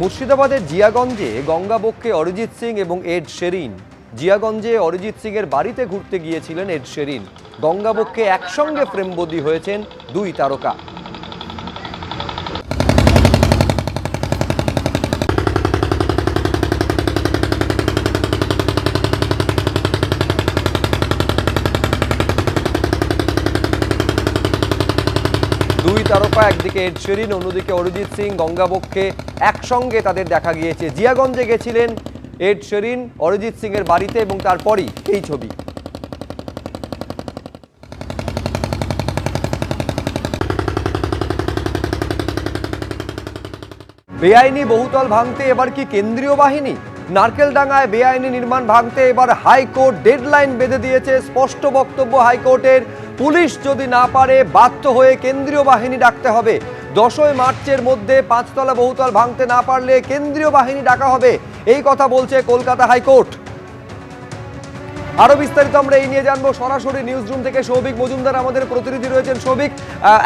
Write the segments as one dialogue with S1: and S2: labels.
S1: মুর্শিদাবাদের জিয়াগঞ্জে গঙ্গাবক্ষে অরিজিৎ সিং এবং Ed Sheeran. জিয়াগঞ্জে অরিজিৎ সিং এর বাড়িতে ঘুরতে গিয়েছিলেন এড শেরিন। গঙ্গাবক্ষে একসঙ্গে প্রেমবদী হয়েছেন দুই তারকা। দুই তারকা, একদিকে এড শেরিন, অন্যদিকে অরিজিৎ সিং, গঙ্গাবক্ষে একসঙ্গে তাদের দেখা গিয়েছে। জিয়াগঞ্জে গেছিলেন এড শেরিন, অরিজিৎ সিং এর বাড়িতে এবং তারপরই এই ছবি। বেআইনি বহুতল ভাঙতে এবার কি কেন্দ্রীয় বাহিনী? নারকেলডাঙ্গায় বেআইনি নির্মাণ ভাঙতে এবার হাইকোর্ট ডেডলাইন বেঁধে দিয়েছে স্পষ্ট বক্তব্য হাইকোর্টের। পুলিশ যদি না পারে, বাধ্য হয়ে কেন্দ্রীয় বাহিনী ডাকতে হবে। দশই মার্চের মধ্যে পাঁচতলা বহুতল ভাঙতে না পারলে কেন্দ্রীয় বাহিনী ডাকা হবে। এই কথা বলছে কলকাতা হাইকোর্ট। আরও বিস্তারিত আমরা এই নিয়ে জানব। সরাসরি নিউজ রুম থেকে সৌভিক মজুমদার আমাদের প্রতিনিধি রয়েছেন। সৌভিক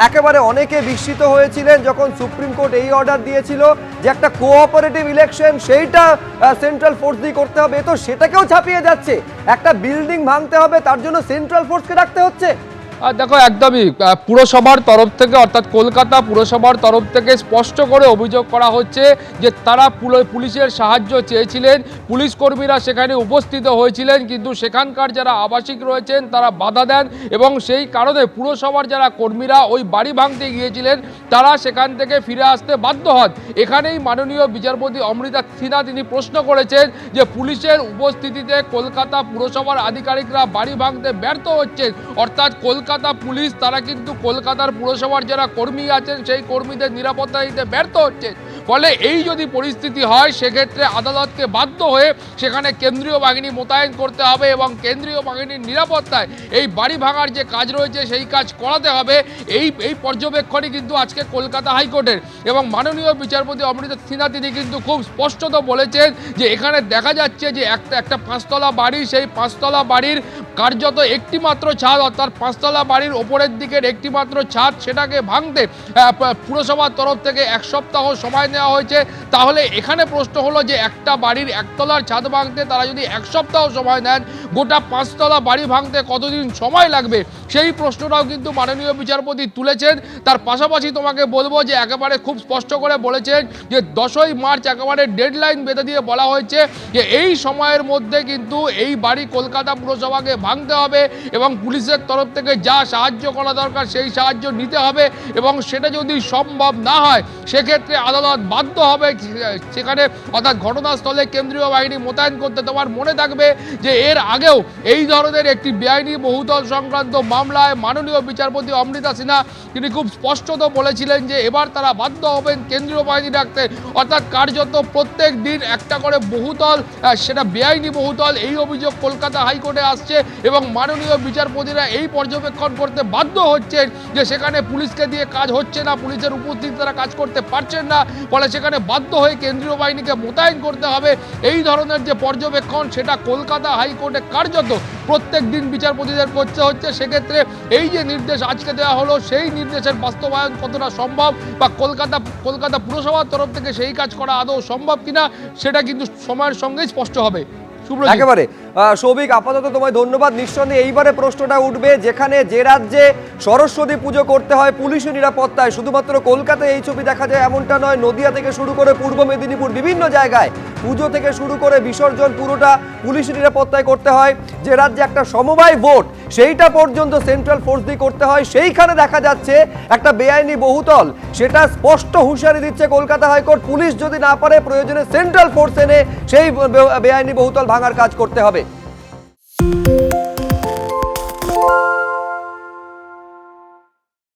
S1: একেবারে অনেকে বিস্মিত হয়েছিলেন যখন সুপ্রিম কোর্ট এই অর্ডার দিয়েছিল যে একটা কোঅপারেটিভ ইলেকশন সেইটা সেন্ট্রাল ফোর্স দিয়ে করতে হবে। তো সেটাকেও ছাপিয়ে যাচ্ছে। একটা বিল্ডিং ভাঙতে হবে, তার জন্য সেন্ট্রাল ফোর্সকে রাখতে হচ্ছে।
S2: আর দেখো একদমই পুরসভার তরফ থেকে অর্থাৎ কলকাতা পুরসভার তরফ থেকে স্পষ্ট করে অভিযোগ করা হচ্ছে যে তারা পুল- পুলিশের সাহায্য চেয়েছিলেন, পুলিশ কর্মীরা সেখানে উপস্থিত হয়েছিলেন, কিন্তু সেখানকার যারা আবাসিক রয়েছেন তারা বাধা দেন এবং সেই কারণে পুরসভার যারা কর্মীরা ওই বাড়ি ভাঙতে গিয়েছিলেন, তারা সেখান থেকে ফিরে আসতে বাধ্য হন। এখানেই মাননীয় বিচারপতি অমৃতা সিনহা তিনি প্রশ্ন করেছেন যে পুলিশের উপস্থিতিতে কলকাতা পুরসভার আধিকারিকরা বাড়ি ভাঙতে ব্যর্থ হচ্ছেন, অর্থাৎ কলকাতা পুলিশ, তারা কিন্তু কলকাতার পুরসভার যারা কর্মী আছেন, সেই কর্মীদের নিরাপত্তা দিতে ব্যর্থ হচ্ছেন ফলে এই যদি পরিস্থিতি হয়, সেক্ষেত্রে আদালতকে বাধ্য হয়ে সেখানে কেন্দ্রীয় বাহিনী মোতায়েন করতে হবে এবং কেন্দ্রীয় বাহিনীর নিরাপত্তায় এই বাড়ি ভাঙার যে কাজ রয়েছে, সেই কাজ করাতে হবে। এই এই পর্যবেক্ষণই কিন্তু আজকে কলকাতা হাইকোর্টের এবং মাননীয় বিচারপতি অমৃতা সিনহা তিনি কিন্তু খুব স্পষ্টত বলেছেন যে, এখানে দেখা যাচ্ছে যে একটা একটা পাঁচতলা বাড়ি, সেই পাঁচতলা বাড়ির কার্যত একটিমাত্র ছাদ, অর্থাৎ পাঁচতলা বাড়ির ওপরের দিকের একটিমাত্র ছাদ, সেটাকে ভাঙতে পুরসভার তরফ থেকে এক সপ্তাহ সময় নেওয়া হয়েছে। তাহলে এখানে প্রশ্ন হলো যে একটা বাড়ির একতলার ছাদ ভাঙতে তারা যদি এক সপ্তাহ সময় নেন, গোটা পাঁচতলা বাড়ি ভাঙতে কতদিন সময় লাগবে? সেই প্রশ্নটাও কিন্তু মাননীয় বিচারপতি তুলেছেন। তার পাশাপাশি তোমাকে বলব যে একেবারে খুব স্পষ্ট করে বলেছেন যে দশই মার্চ একেবারে ডেডলাইন বেঁধে দিয়ে বলা হয়েছে যে এই সময়ের মধ্যে কিন্তু এই বাড়ি কলকাতা পুরসভাকে ভাঙতে হবে এবং পুলিশের তরফ থেকে যা সাহায্য করা দরকার সেই সাহায্য নিতে হবে এবং সেটা যদি সম্ভব না হয়, সেক্ষেত্রে আদালত বাধ্য হবে সেখানে অর্থাৎ ঘটনাস্থলে কেন্দ্রীয় বাহিনী মোতায়েন করতে তোমার মনে থাকবে যে এর আগেও এই ধরনের একটি বেআইনি বহুতল সংক্রান্ত মামলায় মাননীয় বিচারপতি অমৃতা সিনহা তিনি খুব স্পষ্টত বলেছিলেন যে এবার তারা বাধ্য হবেন কেন্দ্রীয় বাহিনী রাখতে অর্থাৎ কার্যত প্রত্যেক দিন একটা করে বহুতল সেটা বেআইনি বহুতল এই অভিযোগ কলকাতা হাইকোর্টে আসছে এবং মাননীয় বিচারপতিরা এই পর্যবেক্ষণ করতে বাধ্য হচ্ছেন যে সেখানে পুলিশকে দিয়ে কাজ হচ্ছে না, পুলিশের উপস্থিতি তারা কাজ করতে পারছেন না, ফলে সেখানে বাধ্য হয়ে কেন্দ্রীয় বাহিনীকে মোতায়েন করতে হবে। এই ধরনের যে পর্যবেক্ষণ, সেটা কলকাতা হাইকোর্টে কার্যত প্রত্যেক দিন বিচারপতিদের করতে হচ্ছে। সেক্ষেত্রে এই যে নির্দেশ আজকে দেওয়া হলো, সেই নির্দেশের বাস্তবায়ন কতটা সম্ভব বা কলকাতা কলকাতা পুরসভার তরফ থেকে সেই কাজ করা আদৌ সম্ভব কিনা, সেটা কিন্তু সময়ের সঙ্গেই স্পষ্ট হবে।
S1: একেবারে। সৌভিক, আপাতত তোমায় ধন্যবাদ। নিঃসন্দেহে এইবারে প্রশ্নটা উঠবে যেখানে যে রাজ্যে সরস্বতী পুজো করতে হয় পুলিশি নিরাপত্তায়। শুধুমাত্র কলকাতায় এই ছবি দেখা যায় এমনটা নয়, নদিয়া থেকে শুরু করে পূর্ব মেদিনীপুর, বিভিন্ন জায়গায় পুজো থেকে শুরু করে বিসর্জন পুরোটা পুলিশ নিরাপত্তায় করতে হয়। যে রাজ্যে একটা সমবায় ভোট, সেইটা পর্যন্ত সেন্ট্রাল ফোর্স দিয়ে করতে হয়। সেইখানে দেখা যাচ্ছে একটা বেআইনি বহুতল, সেটা স্পষ্ট হুঁশিয়ারি দিচ্ছে কলকাতা হাইকোর্ট। পুলিশ যদি না পারে, প্রয়োজনে সেন্ট্রাল ফোর্স এনে সেই বেআইনি বহুতল ভাঙার কাজ করতে হবে।